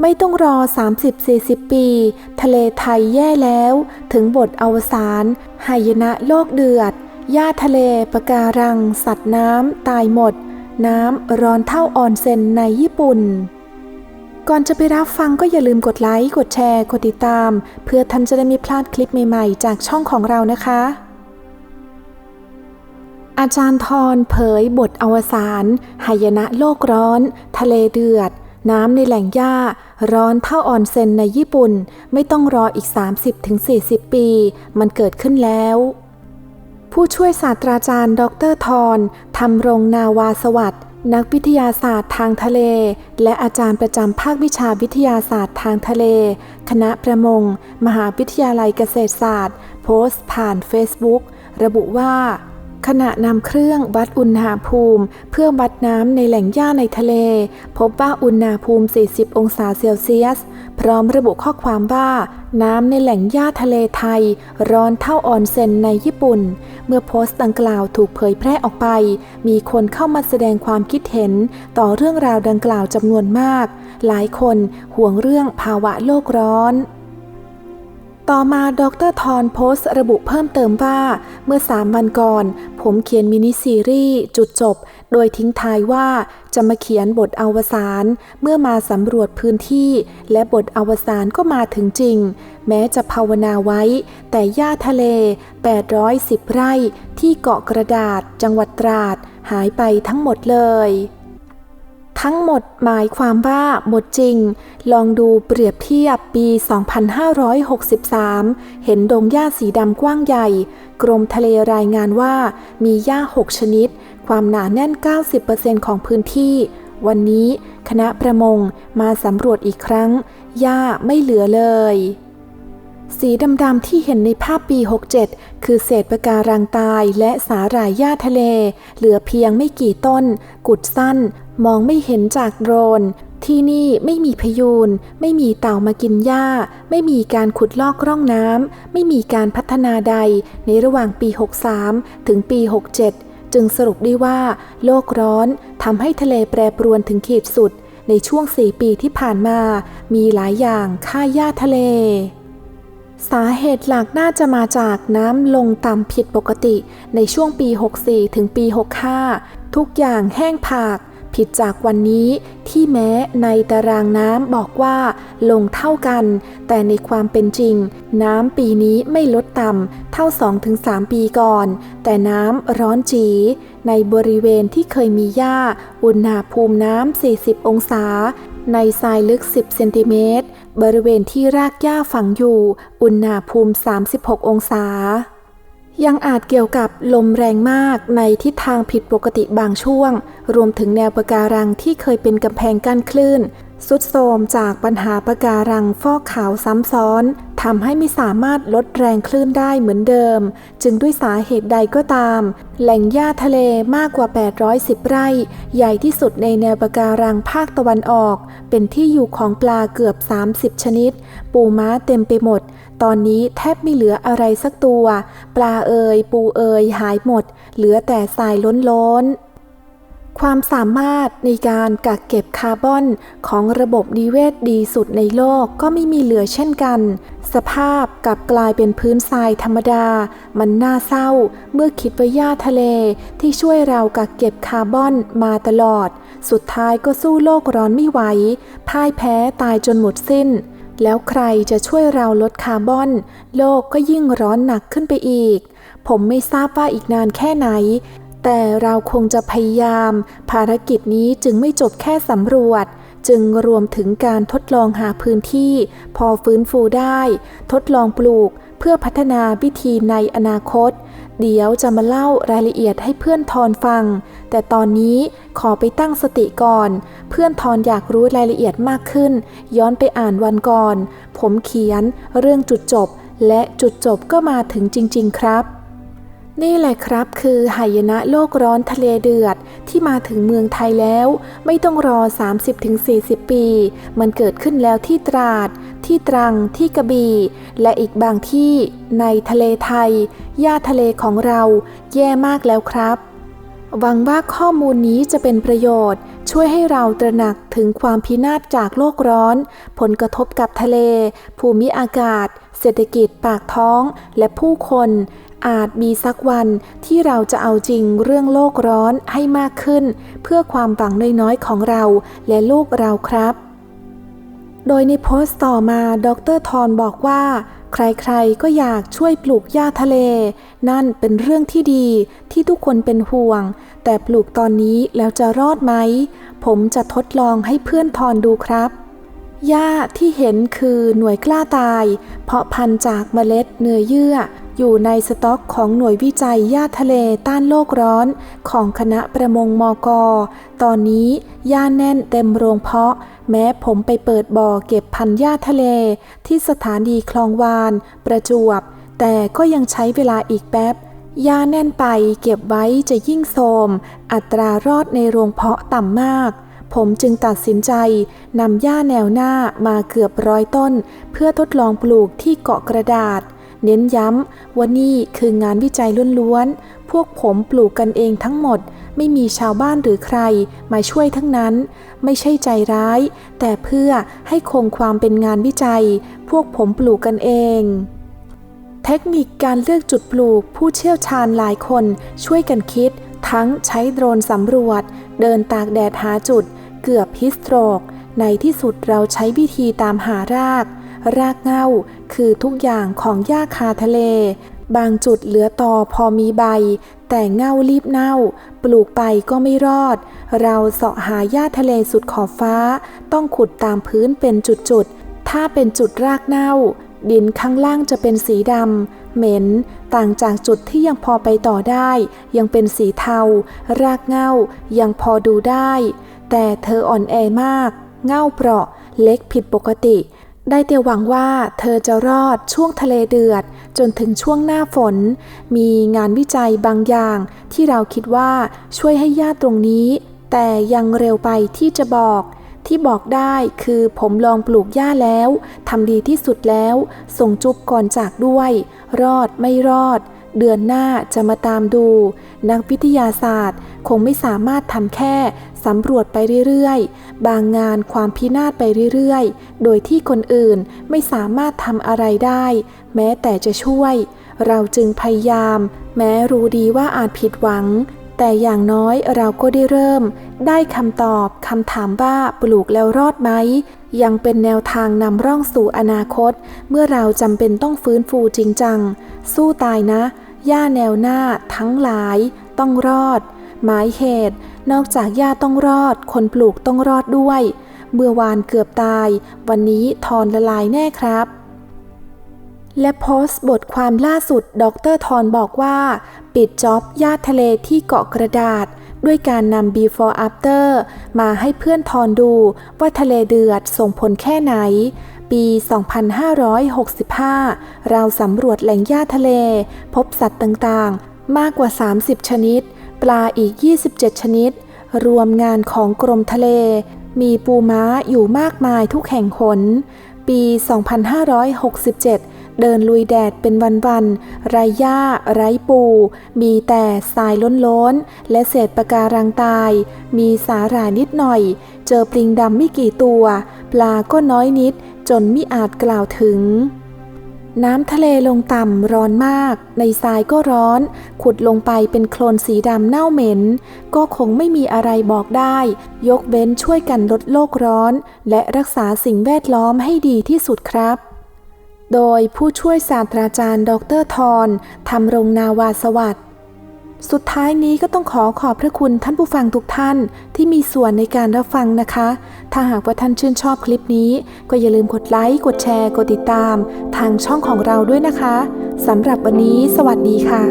ไม่ต้องรอ 30-40 ปี ทะเลไทยแย่แล้ว ถึงบทอวสานหายนะโลกเดือดหญ้าทะเลปะการัง สัตว์น้ำตายหมด น้ำร้อนเท่าออนเซ็นในญี่ปุ่น ก่อนจะไปรับฟังก็อย่าลืมกดไลค์ กดแชร์ กดติดตาม เพื่อท่านจะได้ไม่พลาดคลิปใหม่ๆ จากช่องของเรานะคะ อาจารย์ทรเผยบทอวสานหายนะโลกร้อน ทะเลเดือด น้ำในแหล่งหญ้า ร้อนเท่าออนเซ็นในญี่ปุ่น ไม่ต้องรออีก 30-40 ปี มันเกิดขึ้นแล้ว ผู้ช่วยศาสตราจารย์ ดรทรทำรงนาวาสวัสด์นักวิทยาศาสตร์ทางทะเล และอาจารย์ประจำภาควิชาวิทยาศาสตร์ทางทะเล คณะประมง มหาวิทยาลัยเกษตรศาสตร์ โพสต์ผ่าน Facebook ระบุว่า ขณะนำเครื่องวัดอุณหภูมิ เพื่อวัดน้ำในแหล่งหญ้าในทะเล พบว่าอุณหภูมิ 40 องศาเซลเซียส พร้อมระบุข้อความว่า น้ำในแหล่งหญ้าทะเลไทย ร้อนเท่าออนเซ็นในญี่ปุ่น เมื่อโพสต์ดังกล่าวถูกเผยแพร่ออกไป มีคนเข้ามาแสดงความคิดเห็น ต่อเรื่องราวดังกล่าวจำนวนมาก หลายคนห่วงเรื่องภาวะโลกร้อน ต่อมาดรทอนโพสต์ระบุเพิ่มเติมว่า เมื่อสามวันก่อน ผมเขียนมินิซีรีส์จุดจบ โดยทิ้งท้ายว่าจะมาเขียนบทอวสานเมื่อมาสำรวจพื้นที่ และบทอวสานก็มาถึงจริง แม้จะภาวนาไว้ แต่หญ้าทะเล 810 ไร่ที่เกาะกระดาษจังหวัดตราด หายไปทั้งหมดเลย ทั้งหมดหมายความว่าหมดจริง ลองดูเปรียบเทียบปี 2563 เห็นดงหญ้าสีดำกว้างใหญ่ กรมทะเลรายงานว่ามีหญ้า 6 ชนิด ความหนาแน่น 90%ของพื้นที่ วันนี้คณะประมงมาสำรวจอีกครั้ง หญ้าไม่เหลือเลย สีดำๆที่เห็นในภาพปี 67 คือเศษปะการังตายและสาหร่ายหญ้าทะเล เหลือเพียงไม่กี่ต้น กุดสั้น มองไม่เห็นจากโดรน ที่นี่ไม่มีพยูน ไม่มีเต่ามากินหญ้า ไม่มีการขุดลอกร่องน้ำ ไม่มีการพัฒนาใด ในระหว่างปี 63 ถึงปี 67 จึงสรุปได้ว่า โลกร้อนทำให้ทะเลแปรปรวนถึงขีดสุด ในช่วง 4 ปีที่ผ่านมา มีหลายอย่างฆ่าหญ้าทะเล สาเหตุหลักน่าจะมาจากน้ำลงต่ำผิดปกติ ในช่วงปี 64 ถึงปี 65 ทุกอย่างแห้งผาก ผิดจากวันนี้ที่แม้ในตารางน้ำบอกว่าลงเท่ากัน แต่ในความเป็นจริง น้ำปีนี้ไม่ลดต่ำเท่า 2-3 ปีก่อน แต่น้ำร้อนจีในบริเวณที่เคยมีหญ้า อุณหภูมิน้ำ 40 องศา ในทรายลึก 10 เซนติเมตร บริเวณที่รากหญ้าฝังอยู่ อุณหภูมิ 36 องศา ยังอาจเกี่ยวกับลมแรงมากในทิศทางผิดปกติบางช่วง รวมถึงแนวปะการังที่เคยเป็นกำแพงกั้นคลื่น สุดโทมจากปัญหาปะการังฟอกขาวซ้ำซ้อนทำให้ไม่สามารถลดแรงคลื่นได้เหมือนเดิม จึงด้วยสาเหตุใดก็ตาม แหล่งหญ้าทะเลมากกว่า 810 ไร่ ใหญ่ที่สุดในแนวปะการังภาคตะวันออก เป็นที่อยู่ของปลาเกือบ 30 ชนิด ปูม้าเต็มไปหมด ตอนนี้แทบไม่เหลืออะไรสักตัว ปลาเอย ปูเอยหายหมด เหลือแต่ทรายล้นๆ ความสามารถในการกักเก็บคาร์บอนของระบบนิเวศดีสุดในโลกก็ไม่มีเหลือเช่นกัน สภาพกลับกลายเป็นพื้นทรายธรรมดา มันน่าเศร้า เมื่อคิดว่าหญ้าทะเลที่ช่วยเรากักเก็บคาร์บอนมาตลอด สุดท้ายก็สู้โลกร้อนไม่ไหว พ่ายแพ้ตายจนหมดสิ้น แล้วใครจะช่วยเราลดคาร์บอน โลกก็ยิ่งร้อนหนักขึ้นไปอีก ผมไม่ทราบว่าอีกนานแค่ไหน แต่เราคงจะพยายาม ภารกิจนี้จึงไม่จบแค่สำรวจ จึงรวมถึงการทดลองหาพื้นที่ พอฟื้นฟูได้ ทดลองปลูกเพื่อพัฒนาวิธีในอนาคต เดี๋ยวจะมาเล่ารายละเอียดให้เพื่อนทอนฟัง แต่ตอนนี้ขอไปตั้งสติก่อน เพื่อนทอนอยากรู้รายละเอียดมากขึ้น ย้อนไปอ่านวันก่อน ผมเขียนเรื่องจุดจบ และจุดจบก็มาถึงจริง ๆ ครับ นี่แหละครับคือหายนะโลกร้อนทะเลเดือดที่มาถึงเมืองไทยแล้ว ไม่ต้องรอ 30-40 ปี มันเกิดขึ้นแล้วที่ตราด ที่ตรังที่กระบี่ และอีกบางที่ในทะเลไทยหญ้าทะเลของเราแย่มากแล้วครับ หวังว่าข้อมูลนี้จะเป็นประโยชน์ ช่วยให้เราตระหนักถึงความพินาศจากโลกร้อน ผลกระทบกับทะเล ภูมิอากาศ เศรษฐกิจปากท้องและผู้คน อาจมีสักวันที่เราจะเอาจริงเรื่องโลกร้อนให้มากขึ้น เพื่อความหวังน้อยๆของเราและลูกเราครับ โดยในโพสต์ต่อมาดรทอนบอกว่า ใครๆก็อยากช่วยปลูกหญ้าทะเล นั่นเป็นเรื่องที่ดีที่ทุกคนเป็นห่วง แต่ปลูกตอนนี้แล้วจะรอดไหม ผมจะทดลองให้เพื่อนทอนดูครับหญ้าที่เห็นคือหน่วยกล้าตาย เพาะพันธุ์จากเมล็ดเนื้อเยื่อ อยู่ในสต็อกของหน่วยวิจัยหญ้าทะเลต้านโลกร้อน ของคณะประมงมกตอนนี้หญ้าแน่นเต็มโรงเพาะ แม้ผมไปเปิดบ่อเก็บพันธุ์หญ้าทะเล ที่สถานีคลองวาน ประจวบ แต่ก็ยังใช้เวลาอีกแป๊บหญ้าแน่นไปเก็บไว้จะยิ่งโทมอัตรารอดในโรงเพาะต่ำมากผมจึงตัดสินใจนำหญ้าแนวหน้ามาเกือบร้อยต้น เพื่อทดลองปลูกที่เกาะกระดาษ เน้นย้ำว่านี่คืองานวิจัยล้วนๆ พวกผมปลูกกันเองทั้งหมด ไม่มีชาวบ้านหรือใครมาช่วยทั้งนั้น ไม่ใช่ใจร้าย แต่เพื่อให้คงความเป็นงานวิจัย พวกผมปลูกกันเองเทคนิคการเลือกจุดปลูกผู้เชี่ยวชาญหลายคนช่วยกันคิด ทั้งใช้โดรนสำรวจ เดินตากแดดหาจุด เกือบฮิสโตรก ในที่สุดเราใช้วิธีตามหาราก รากเง้าคือทุกอย่างของหญ้าคาทะเล บางจุดเหลือตอพอมีใบ แต่เง่ารีบเน่า ปลูกไปก็ไม่รอด เราเสาะหาหญ้าทะเลสุดขอบฟ้า ต้องขุดตามพื้นเป็นจุดๆ ถ้าเป็นจุดรากเน่า ดินข้างล่างจะเป็นสีดำเหม็น ต่างจากจุดที่ยังพอไปต่อได้ ยังเป็นสีเทา รากเง้ายังพอดูได้ แต่เธออ่อนแอมาก เง่าเปราะเล็กผิดปกติ ได้แต่หวังว่าเธอจะรอดช่วงทะเลเดือดจนถึงช่วงหน้าฝน มีงานวิจัยบางอย่างที่เราคิดว่าช่วยให้ญาติตรงนี้ แต่ยังเร็วไปที่จะบอก ที่บอกได้คือผมลองปลูกหญ้าแล้วทำดีที่สุดแล้ว ส่งจุบก่อนจากด้วย รอดไม่รอด เดือนหน้าจะมาตามดู นักวิทยาศาสตร์ คงไม่สามารถทำแค่สำรวจไปเรื่อยๆ บางงานความพินาศไปเรื่อยๆ โดยที่คนอื่นไม่สามารถทำอะไรได้ แม้แต่จะช่วย เราจึงพยายาม แม้รู้ดีว่าอาจผิดหวัง แต่อย่างน้อยเราก็ได้เริ่ม ได้คำตอบคำถามว่าปลูกแล้วรอดไหมยังเป็นแนวทางนำร่องสู่อนาคต เมื่อเราจำเป็นต้องฟื้นฟูจริงจัง สู้ตายนะ หญ้าแนวหน้าทั้งหลายต้องรอด หมายเหตุ นอกจากหญ้าต้องรอด คนปลูกต้องรอดด้วย เมื่อวานเกือบตาย วันนี้ทอนละลายแน่ครับ และโพสต์บทความล่าสุด ดรทอนบอกว่า ปิดจ็อบญาติทะเลที่เกาะกระดาษ ด้วยการนำ before after มาให้เพื่อนทอนดูว่าทะเลเดือดส่งผลแค่ไหน ปี 2565 เราสำรวจแหล่งหญ้าทะเล พบสัตว์ต่างๆ มากกว่า 30 ชนิด ปลาอีก 27 ชนิด รวมงานของกรมทะเล มีปูม้าอยู่มากมายทุกแห่งหน ปี 2567 เดินลุยแดดเป็นวันๆ ไร้หญ้า ไร้ปู มีแต่ทรายล้นๆ และเศษปะการังตาย มีสาหร่ายนิดหน่อย เจอปลิงดำไม่กี่ตัว ปลาก็น้อยนิด จนมิอาจกล่าวถึง น้ำทะเลลงต่ำร้อนมาก ในทรายก็ร้อน ขุดลงไปเป็นโคลนสีดำเน่าเหม็น ก็คงไม่มีอะไรบอกได้ ยกเว้นช่วยกันลดโลกร้อน และรักษาสิ่งแวดล้อมให้ดีที่สุดครับโดยผู้ช่วยศาสตราจารย์ ดรทอนทำรงนาวาสวัสดิ์ สุดท้ายนี้ก็ต้องขอขอบพระคุณท่านผู้ฟังทุกท่านที่มีส่วนในการรับฟังนะคะ ถ้าหากว่าท่านชื่นชอบคลิปนี้ ก็อย่าลืมกดไลค์ กดแชร์ กดติดตาม ทางช่องของเราด้วยนะคะสำหรับวันนี้ สวัสดีค่ะ